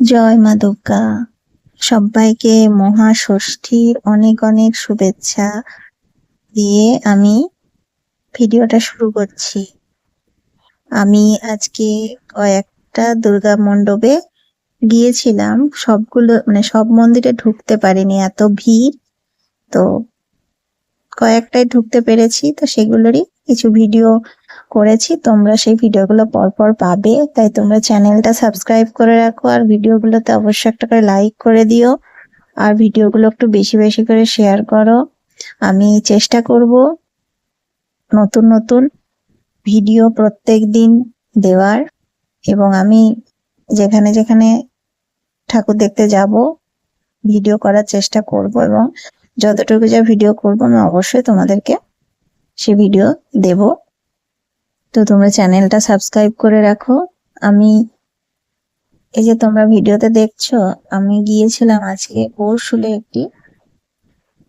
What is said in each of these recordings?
জয় মা দুর্গা। সবাইকে মহাষষ্ঠীর অনেক অনেক শুভেচ্ছা দিয়ে আমি ভিডিওটা শুরু করছি। আমি আজকে কয়েকটা দুর্গা মণ্ডপে গিয়েছিলাম। সবগুলো মানে সব মন্দিরে ঢুকতে পারিনি, এত ভিড়। তো কয়েকটাই ঢুকতে পেরেছি, তো সেগুলোরই কিছু ভিডিও করেছি। তোমরা সেই ভিডিওগুলো পরপর পাবে, তাই তোমরা চ্যানেলটা সাবস্ক্রাইব করে রাখো, আর ভিডিওগুলোতে অবশ্যই একটা করে লাইক করে দিও। আর ভিডিওগুলো একটু বেশি বেশি করে শেয়ার করো। আমি চেষ্টা করব নতুন নতুন ভিডিও প্রত্যেক দিন দেওয়ার, এবং আমি যেখানে যেখানে ঠাকুর দেখতে যাব ভিডিও করার চেষ্টা করব, এবং যতটুকু যা ভিডিও করব, আমি অবশ্যই তোমাদেরকে সে ভিডিও দেব। তো তোমরা চ্যানেলটা সাবস্ক্রাইব করে রাখো। আমি এই যে তোমরা ভিডিওতে দেখছ, আমি গিয়েছিলাম আজকে পরশুলে একটি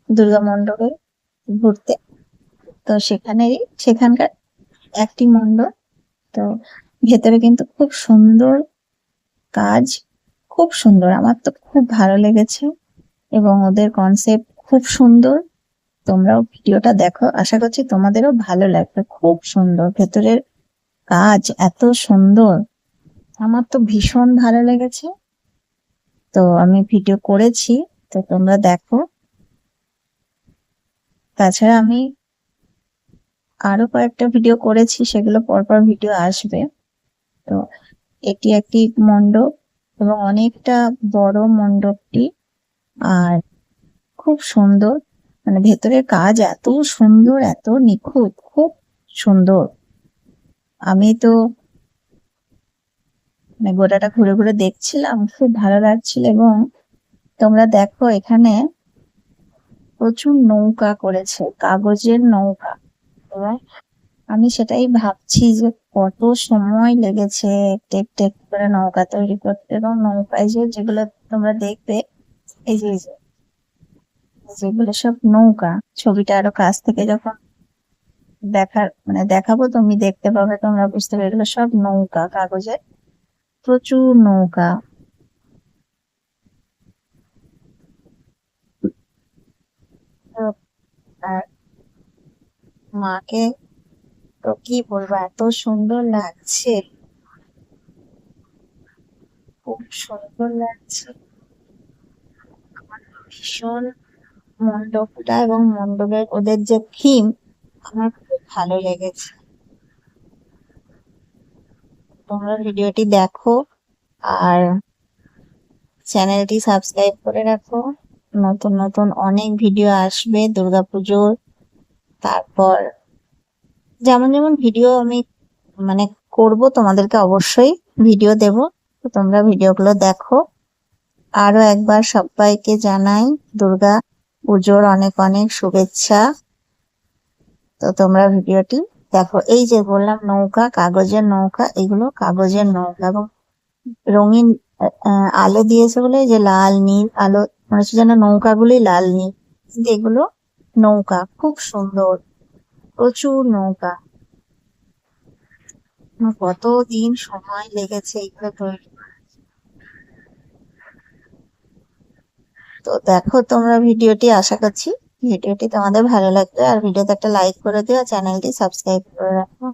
দুর্গা মণ্ডপে ঘুরতে। তো সেখানেই, সেখানকার একটি মণ্ডপ। তো ভেতরে কিন্তু খুব সুন্দর কাজ, খুব সুন্দর। আমার তো খুব ভালো লেগেছে। এবং ওদের কনসেপ্ট খুব সুন্দর। তোমরাও ভিডিওটা দেখো। আশা করছি তোমাদেরও ভালো লাগবে। খুব সুন্দর। ভেতরের কাজ এত সুন্দর। আমার তো ভীষণ ভালো লেগেছে। তো আমি ভিডিও করেছি। তো তোমরা দেখো। তাছাড়া আমি আরও কয়েকটা ভিডিও করেছি। সেগুলো পরপর ভিডিও আসবে। তো এটি একটি মণ্ডপ এবং অনেকটা বড় মণ্ডপটি। আর খুব সুন্দর। মানে ভেতরের কাজ এত সুন্দর, এত নিখুঁত, খুব সুন্দর। আমি তো মানে গোটাটা ঘুরে ঘুরে দেখছিলাম, খুব ভালো লাগছিল এবং তোমরা দেখো এখানে প্রচুর নৌকা করেছে, কাগজের নৌকা। আমি সেটাই ভাবছি যে কত সময় লেগেছে একটু একটু করে নৌকা তৈরি করতে এবং নৌকায় যে যেগুলো তোমরা দেখবে এই যে যেগুলো সব নৌকা, ছবিটা আরও কাছ থেকে যখন দেখার মানে দেখাবো, তুমি দেখতে পাবে, তোমরা বুঝতে পারবে, এগুলো সব নৌকা কাগজের প্রচুর নৌকা। মাকে তো কি বলব, এত সুন্দর লাগছে। খুব সুন্দর লাগছে। আমার ভীষণ মণ্ডপটা এবং মণ্ডপের ওদের যে থিম আমার খুব ভালো লেগেছে। তোমরা ভিডিওটি দেখো আর চ্যানেলটি সাবস্ক্রাইব করে রাখো। নতুন নতুন অনেক ভিডিও আসবে, দুর্গাপুজোর। তারপর যেমন যেমন ভিডিও আমি মানে করব, তোমাদেরকে অবশ্যই ভিডিও দেব। তো তোমরা ভিডিওগুলো দেখো। আরও একবার সবাইকে জানাই, দুর্গা পুজোর অনেক অনেক শুভেচ্ছা। তো তোমরা ভিডিওটি দেখো। এই যে বললাম নৌকা, কাগজের নৌকা, এগুলো কাগজের নৌকা এবং রঙিন আলো দিয়েছে বলে যে লাল, নীল আলো, মনে হচ্ছে যেন নৌকাগুলি লাল, নীল। কিন্তু এগুলো নৌকা, খুব সুন্দর, প্রচুর নৌকা। কতদিন সময় লেগেছে এগুলো তৈরি তো দেখো তোমরা ভিডিওটি আশা করছি ভিডিওটি তোমাদের ভালো লাগবে। আর ভিডিওতে একটা লাইক করে দিও, চ্যানেলটি সাবস্ক্রাইব করে রাখো।